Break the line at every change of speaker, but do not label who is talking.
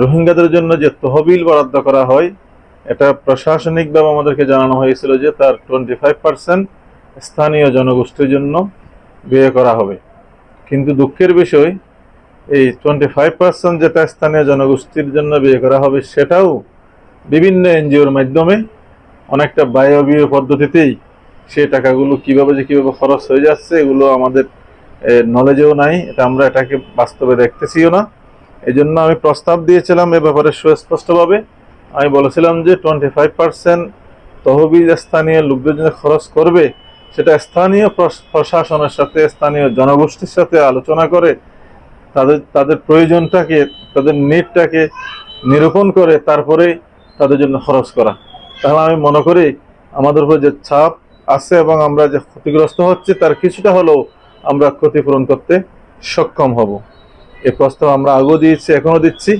রোহিঙ্গাদের জন্য যে তহবিল বরাদ্দ করা হয়, এটা প্রশাসনিকভাবে আমাদেরকে জানানো হয়েছিল যে তার টোয়েন্টি ফাইভ পার্সেন্ট স্থানীয় জনগোষ্ঠীর জন্য ব্যয় করা হবে। কিন্তু দুঃখের বিষয়, এই টোয়েন্টি ফাইভ পার্সেন্ট যেটা স্থানীয় জনগোষ্ঠীর জন্য ব্যয় করা হবে, সেটাও বিভিন্ন এনজিওর মাধ্যমে অনেকটা বায়বীয় পদ্ধতিতেই সেই টাকাগুলো কীভাবে যে কীভাবে খরচ হয়ে যাচ্ছে, এগুলো আমাদের নলেজেও নাই, এটা আমরা এটাকে বাস্তবে দেখতেছিও না। এই জন্য আমি প্রস্তাব দিয়েছিলাম এ ব্যাপারে সুস্পষ্টভাবে। আমি বলেছিলাম যে টোয়েন্টি ফাইভ পার্সেন্ট তহবিল স্থানীয় লোকদের জন্য খরচ করবে, সেটা স্থানীয় প্রশাসনের সাথে, স্থানীয় জনগোষ্ঠীর সাথে আলোচনা করে, তাদের তাদের প্রয়োজনটাকে, তাদের নেটটাকে নিরূপণ করে, তারপরে তাদের জন্য খরচ করা। তাহলে আমি মনে করি আমাদের উপর যে ছাপ আছে এবং আমরা যে ক্ষতিগ্রস্ত হচ্ছে, তার কিছুটা হলেও আমরা ক্ষতিপূরণ করতে সক্ষম হব। এই প্রস্তাব আমরা আগেও দিয়েছি এখনও দিচ্ছি।